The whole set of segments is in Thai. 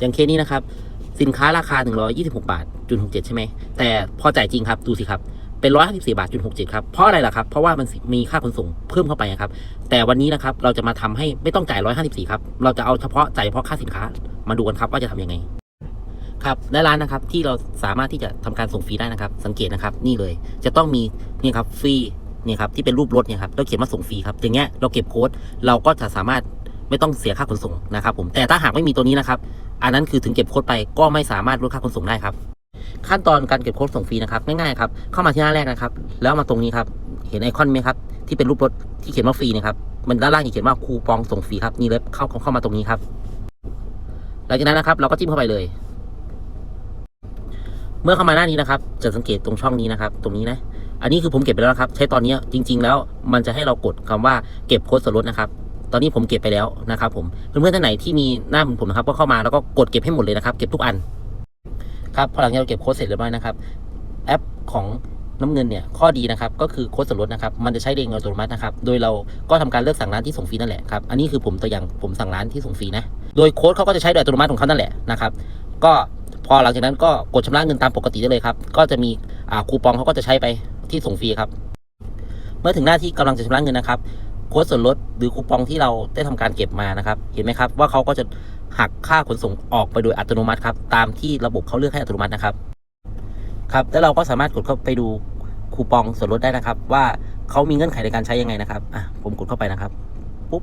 อย่างเคสนี้นะครับ สินค้าราคา 126 บาทจุด67ใช่ไหมแต่พอจ่ายจริงครับดูสิครับเป็น154บาทจุด67ครับเพราะอะไรล่ะครับ เพราะว่ามันมีค่าขนส่งเพิ่มเข้าไปครับ แต่วันนี้นะครับเราจะมาทำให้ไม่ต้องจ่าย154ครับเราจะเอาเฉพาะจ่ายเฉพาะค่าสินค้ามาดูกันครับว่าจะทำยังไง ครับและร้านนะครับที่เราสามารถที่จะทำการส่งฟรีได้นะครับ สังเกตนะครับนี่เลย จะต้องมีนี่ครับฟรีนี่ครับที่เป็นรูปรถเนี่ยครับแล้วเขียนว่าส่งฟรีครับอย่างเงี้ยเราเก็บโค้ดเราก็จะสามารถไม่ต้องเสียค่าขนส่งนะครับผมแต่ถ้าหากไม่มีตัวนี้นะครับ อันนั้นคือถึงเก็บโค้ดไปก็ไม่สามารถลดค่าขนส่งได้ครับ ขั้นตอนการเก็บโค้ดส่งฟรีนะครับง่ายๆครับเข้ามาที่หน้าแรกนะครับ แล้วมาตรงนี้ครับเห็นไอคอนไหมครับที่เป็นรูปรถที่เขียนว่าฟรีนะครับมันด้านล่างจะเขียนว่าคูปองส่งฟรีครับนี่เลยเข้าเข้ามาตรงนี้ครับหลังจากนั้นนะครับเราก็จิ้มเข้าไปเลย เมื่อเข้ามาหน้านี้นะครับ จะสังเกตตรงช่องนี้นะครับ ตรงนี้นะ อันนี้คือผมเก็บไปแล้วครับ ใช้ตอนนี้จริง ๆ แล้วมันจะให้เรากดคำว่าเก็บโค้ดส่วนลดนะครับ ตอนนี้ผมเก็บไปแล้วนะครับผมเพื่อนๆท่านไหนที่มีหน้าเหมือนผมนะครับก็เข้ามาแล้วก็กดเก็บให้หมดเลยนะครับ เก็บทุกอันครับพอหลังจากเราเก็บโค้ดเสร็จเรียบร้อยนะครับ แอปของน้ำเงินเนี่ยข้อดีนะครับก็คือโค้ดส่วนลดนะครับมันจะใช้เองอัตโนมัตินะครับโดยเราก็ทำการเลือกสั่งร้านที่ส่งฟรีนั่นแหละครับอันนี้คือผมตัวอย่างผมสั่งร้านที่ส่งฟรีนะโดยโค้ดเขาก็จะใช้โดยอัตโนมัติของเขานั่นแหละนะครับก็พอหลังจากนั้นก็กดชำระเงินตามปกติได้เลยครับก็จะมีคูปองเขาก็จะใช้ไปที่ส่งฟรีครับเมื่อถึงหน้าที่กำลังจะชำระเงินนะครับ โค้ดส่วนลดหรือคูปองที่เราได้ทำการเก็บมานะครับ เห็นไหมครับ ว่าเขาก็จะหักค่าขนส่งออกไปโดยอัตโนมัติครับ ตามที่ระบบเขาเลือกให้อัตโนมัตินะครับ ครับ แล้วเราก็สามารถกดเข้าไปดูคูปองส่วนลดได้นะครับ ว่าเขามีเงื่อนไขในการใช้ยังไงนะครับ อะ ผมกดเข้าไปนะครับ ปุ๊บ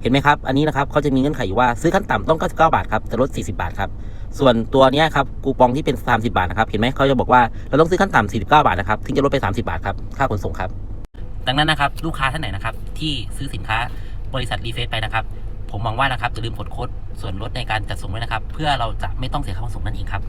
เห็นไหมครับ อันนี้นะครับเขาจะมีเงื่อนไขอยู่ว่าซื้อขั้นต่ำต้อง 99 บาทครับ แต่ลด 40 บาทครับ ส่วนตัวนี้ครับคูปองที่เป็น 30 บาทนะครับ เห็นไหมเขาจะบอกว่าเราต้องซื้อขั้นต่ำ49 บาทนะครับ ถึงจะลดไป 30 บาทครับ ค่าขนส่งครับ ดังนั้นนะครับ ลูกค้าท่านไหนนะครับ ที่ซื้อสินค้าบริษัทรีเฟซไปนะครับ ผมหวังว่านะครับจะลืมกดโค้ดส่วนลดในการจัดส่งไว้นะครับ เพื่อเราจะไม่ต้องเสียค่าขนส่งนั่นเองครับ